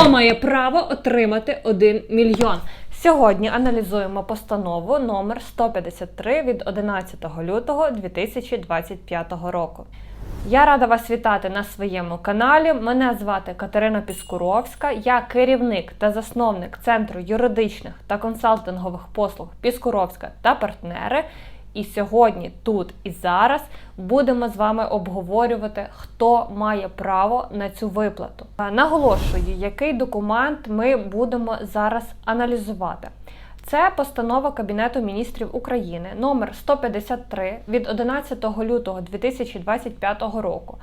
Хто має право отримати 1 мільйон? Сьогодні аналізуємо постанову номер 153 від 11 лютого 2025 року. Я рада вас вітати на своєму каналі. Мене звати Катерина Піскуровська. Я керівник та засновник Центру юридичних та консалтингових послуг Піскуровська та партнери. І сьогодні, тут і зараз будемо з вами обговорювати, хто має право на цю виплату. Е, Наголошую, який документ ми будемо зараз аналізувати. Це постанова Кабінету міністрів України номер 153 від 11 лютого 2025 року.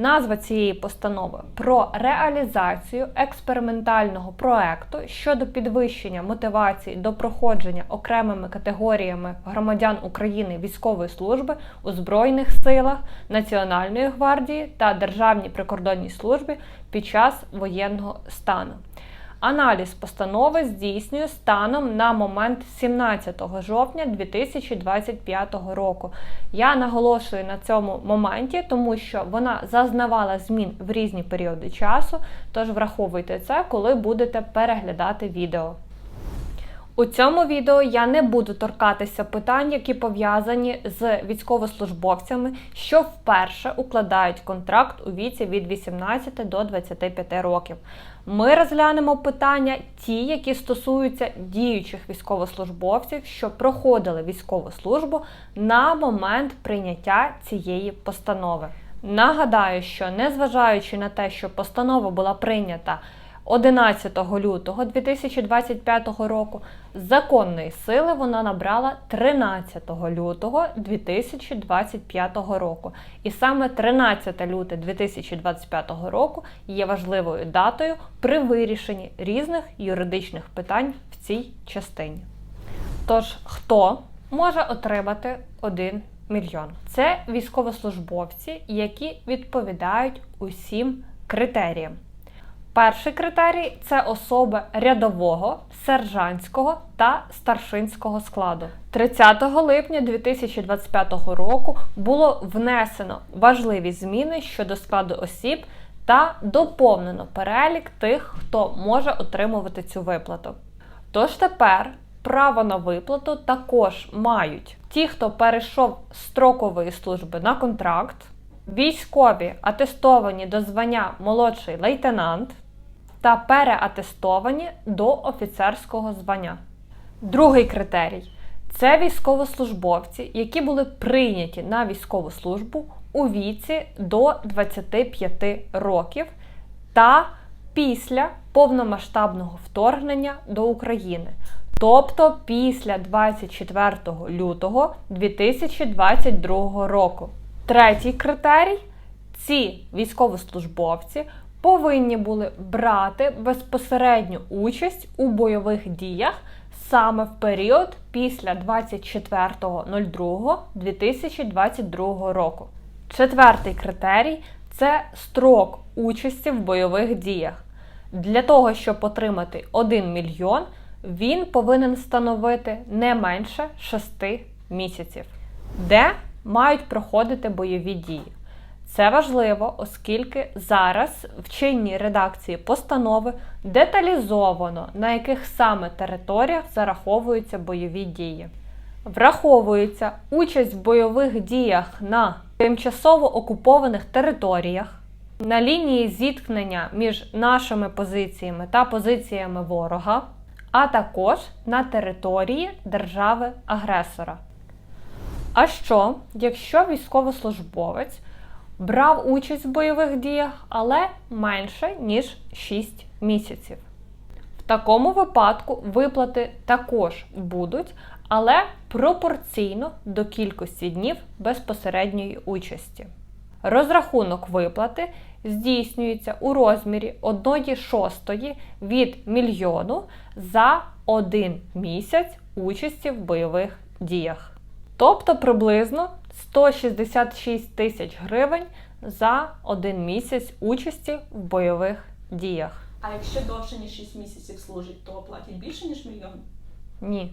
Назва цієї постанови про реалізацію експериментального проекту щодо підвищення мотивації до проходження окремими категоріями громадян України військової служби у Збройних силах, Національної гвардії та Державній прикордонній службі під час воєнного стану. Аналіз постанови здійснює станом на момент 17 жовтня 2025 року. Я наголошую на цьому моменті, тому що вона зазнавала змін в різні періоди часу. Тож враховуйте це, коли будете переглядати відео. У цьому відео я не буду торкатися питань, які пов'язані з військовослужбовцями, що вперше укладають контракт у віці від 18 до 25 років. Ми розглянемо питання, ті, які стосуються діючих військовослужбовців, що проходили військову службу на момент прийняття цієї постанови. Нагадаю, що незважаючи на те, що постанова була прийнята 11 лютого 2025 року, законної сили вона набрала 13 лютого 2025 року. І саме 13 люте 2025 року є важливою датою при вирішенні різних юридичних питань в цій частині. Тож, хто може отримати 1 мільйон? Це військовослужбовці, які відповідають усім критеріям. Перший критерій це особи рядового, сержантського та старшинського складу. 30 липня 2025 року було внесено важливі зміни щодо складу осіб та доповнено перелік тих, хто може отримувати цю виплату. Тож тепер право на виплату також мають ті, хто перейшов з строкової служби на контракт, військові атестовані до звання молодший лейтенант та переатестовані до офіцерського звання. Другий критерій це військовослужбовці, які були прийняті на військову службу у віці до 25 років та після повномасштабного вторгнення до України. Тобто після 24 лютого 2022 року. Третій критерій ці військовослужбовці повинні були брати безпосередню участь у бойових діях саме в період після 24.02.2022 року. Четвертий критерій це строк участі в бойових діях. Для того, щоб отримати 1 мільйон, він повинен становити не менше 6 місяців, де мають проходити бойові дії. Це важливо, оскільки зараз в чинній редакції постанови деталізовано, на яких саме територіях зараховуються бойові дії. Враховується участь в бойових діях на тимчасово окупованих територіях, на лінії зіткнення між нашими позиціями та позиціями ворога, а також на території держави-агресора. А що, якщо військовослужбовець брав участь в бойових діях, але менше, ніж 6 місяців. В такому випадку виплати також будуть, але пропорційно до кількості днів безпосередньої участі. Розрахунок виплати здійснюється у розмірі 1 шостої від мільйону за один місяць участі в бойових діях. Тобто приблизно 166 тисяч гривень за один місяць участі в бойових діях. А якщо довше ніж 6 місяців служить, то платять більше ніж мільйон? Ні.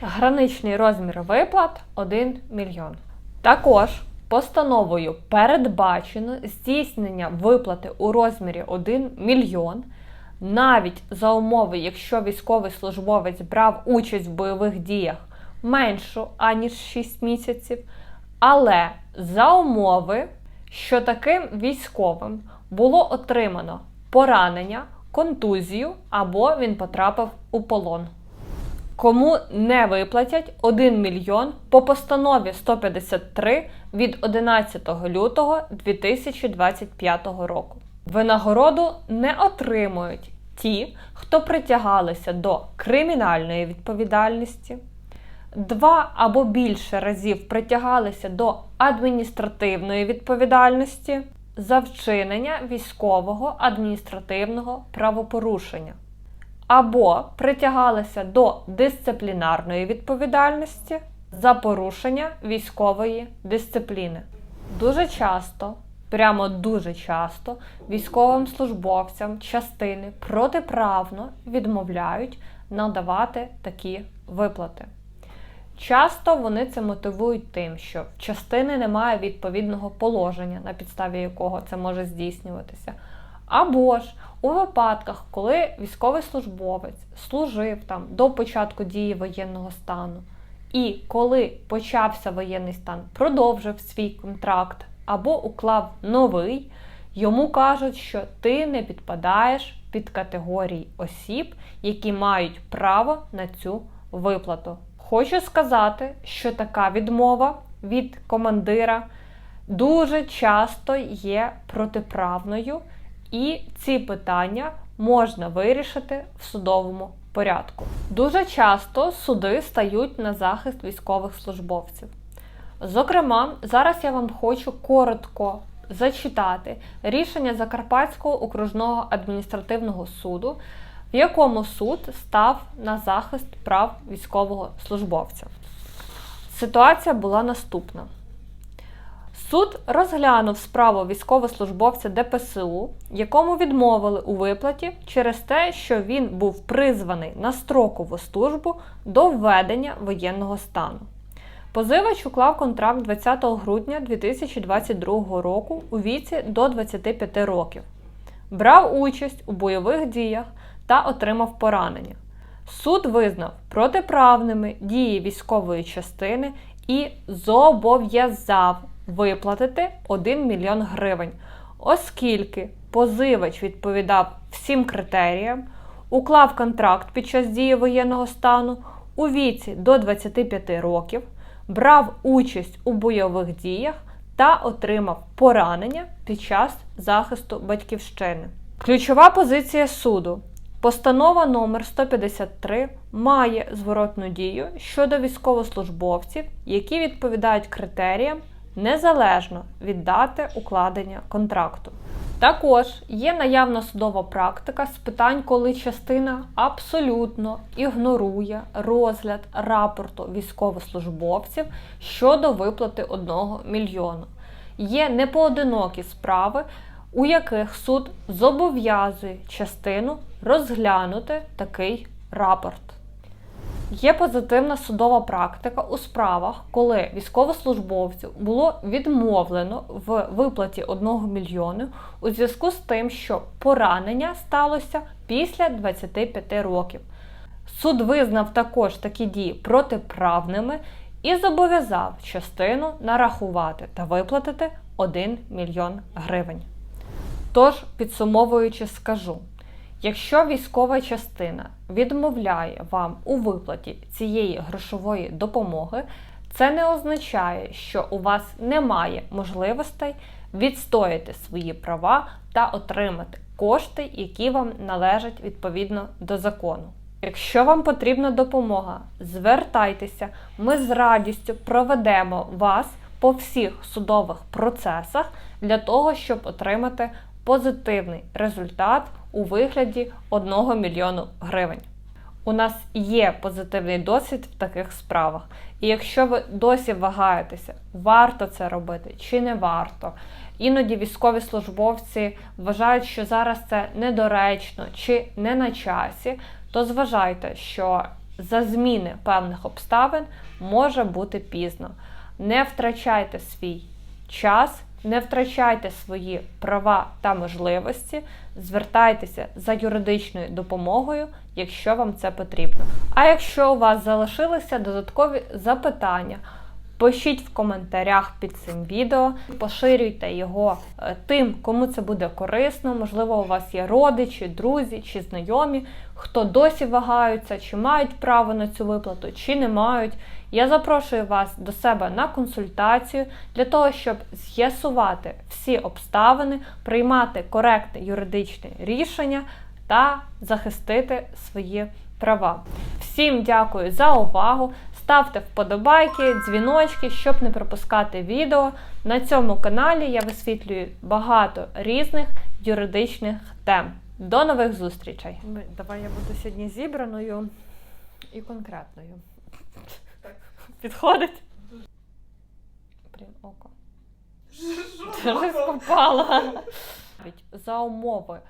Граничний розмір виплат 1 мільйон. Також постановою передбачено здійснення виплати у розмірі 1 мільйон навіть за умови, якщо військовий службовець брав участь в бойових діях меншу аніж 6 місяців, але за умови, що таким військовим було отримано поранення, контузію або він потрапив у полон. Кому не виплатять 1 мільйон по постанові 153 від 11 лютого 2025 року. Винагороду не отримують ті, хто притягалися до кримінальної відповідальності, два або більше разів притягалися до адміністративної відповідальності за вчинення військового адміністративного правопорушення або притягалися до дисциплінарної відповідальності за порушення військової дисципліни. Дуже часто, прямо дуже часто, військовим службовцям частини протиправно відмовляють надавати такі виплати. Часто вони це мотивують тим, що в частини немає відповідного положення, на підставі якого це може здійснюватися. Або ж у випадках, коли військовий службовець служив там до початку дії воєнного стану, і коли почався воєнний стан, продовжив свій контракт або уклав новий, йому кажуть, що ти не підпадаєш під категорії осіб, які мають право на цю виплату. Хочу сказати, що така відмова від командира дуже часто є протиправною, і ці питання можна вирішити в судовому порядку. Дуже часто суди стають на захист військових службовців. Зокрема, зараз я вам хочу коротко зачитати рішення Закарпатського окружного адміністративного суду, в якому суд став на захист прав військового службовця. Ситуація була наступна. Суд розглянув справу військовослужбовця ДПСУ, якому відмовили у виплаті через те, що він був призваний на строкову службу до введення воєнного стану. Позивач уклав контракт 20 грудня 2022 року у віці до 25 років, брав участь у бойових діях та отримав поранення. Суд визнав протиправними дії військової частини і зобов'язав виплатити 1 мільйон гривень, оскільки позивач відповідав всім критеріям, уклав контракт під час дії воєнного стану у віці до 25 років, брав участь у бойових діях та отримав поранення під час захисту батьківщини. Ключова позиція суду. Постанова номер 153 має зворотну дію щодо військовослужбовців, які відповідають критеріям незалежно від дати укладення контракту. Також є наявна судова практика з питань, коли частина абсолютно ігнорує розгляд рапорту військовослужбовців щодо виплати 1 мільйону. Є непоодинокі справи, у яких суд зобов'язує частину розглянути такий рапорт. Є позитивна судова практика у справах, коли військовослужбовцю було відмовлено в виплаті 1 мільйону у зв'язку з тим, що поранення сталося після 25 років. Суд визнав також такі дії протиправними і зобов'язав частину нарахувати та виплатити 1 мільйон гривень. Тож, підсумовуючи, скажу. Якщо військова частина відмовляє вам у виплаті цієї грошової допомоги, це не означає, що у вас немає можливостей відстояти свої права та отримати кошти, які вам належать відповідно до закону. Якщо вам потрібна допомога, звертайтеся, ми з радістю проведемо вас по всіх судових процесах для того, щоб отримати позитивний результат у вигляді 1 мільйону гривень. У нас є позитивний досвід в таких справах. І якщо ви досі вагаєтеся, варто це робити чи не варто, іноді військові службовці вважають, що зараз це недоречно чи не на часі, то зважайте, що за зміни певних обставин може бути пізно. Не втрачайте свій час, Не втрачайте свої права та можливості, звертайтеся за юридичною допомогою, якщо вам це потрібно. А якщо у вас залишилися додаткові запитання, пишіть в коментарях під цим відео, поширюйте його е, тим, кому це буде корисно. Можливо, у вас є родичі, друзі чи знайомі, хто досі вагаються, чи мають право на цю виплату, чи не мають. Я запрошую вас до себе на консультацію для того, щоб з'ясувати всі обставини, приймати коректне юридичне рішення та захистити свої права. Всім дякую за увагу. Ставте вподобайки, дзвіночки, щоб не пропускати відео. На цьому каналі я висвітлюю багато різних юридичних тем. До нових зустрічей! Давай я буду сьогодні зібраною і конкретною. Підходить? Блін, око. Навіть За умови.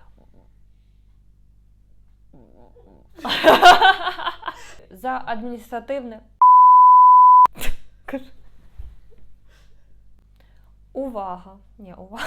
За адміністративне. Увага. Ні, увага.